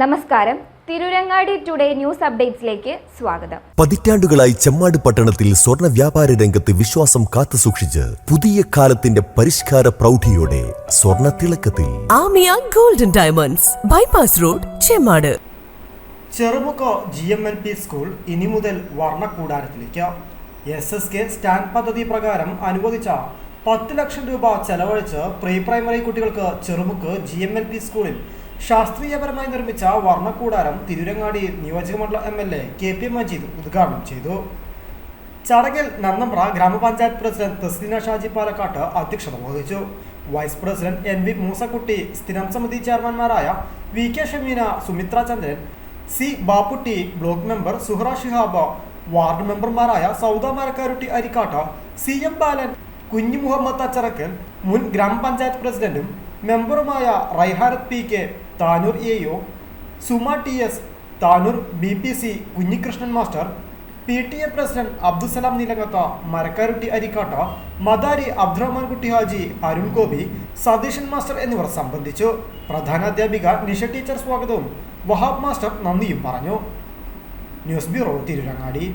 നമസ്കാരം. Tirurangadi today news അപ്ഡേറ്റ്സിലേക്ക് സ്വാഗതം. പതിറ്റാണ്ടുകളായി ചെമ്മാട് പട്ടണത്തിൽ സ്വർണ വ്യാപാര രംഗത്ത് വിശ്വാസം കാത്തുസൂക്ഷിച്ച് പുതിയ കാലത്തിന്റെ പരിഷ്കാര പ്രൗഢിയോടെ സ്വർണ തിളക്കത്തിൽ. Amiya golden diamonds bypass road Chemmad. Cherumukku G M L P school ഇനി മുതൽ വർണക്കൂടാരത്തിലേക്ക്. എസ് എസ് കെ സ്റ്റാൻഡ് പദ്ധതി പ്രകാരം അനുവദിച്ച പത്ത് ലക്ഷം രൂപ ചെലവഴിച്ച് പ്രീ പ്രൈമറി കുട്ടികൾക്ക് Cherumukku G M L P സ്കൂളിൽ ശാസ്ത്രീയപരമായി നിർമ്മിച്ച വർണക്കൂടാരം തിരുരങ്ങാടി നിയോജകമണ്ഡലം M L A K P Majeed ഉദ്ഘാടനം ചെയ്തു. ചടങ്ങിൽ നന്നമ്പ്ര ഗ്രാമപഞ്ചായത്ത് പ്രസിഡന്റ് തസ്ലീന ഷാജി പാലക്കാട്ട് അധ്യക്ഷത വഹിച്ചു. Vice president N V Moosakutty സ്ഥിരം സമിതി ചെയർമാൻമാരായ V K Shameena Sumithra Chandran C Bapputty block member Suhara Shihab ward മെമ്പർമാരായ സൗദ മരക്കാരുട്ടി അരിക്കാട്ട് സി എം ബാലൻ കുഞ്ഞു മുഹമ്മദ് അച്ചറക്കൽ മുൻ ഗ്രാമപഞ്ചായത്ത് പ്രസിഡന്റും മെമ്പറുമായ Raiharath P K Tanur A O Suma T S Tanur B P C Kunhikrishnan master P T A president Abdussalam Nilakath Marakkarutty Arikkat Madari Abdurahman Kutty Haji Arun Gopi Satheesan master എന്നിവർ സംബന്ധിച്ചു. പ്രധാനാധ്യാപിക Nisha teacher സ്വാഗതവും. Wahab master നന്ദിയും പറഞ്ഞു. News bureau Tirurangadi.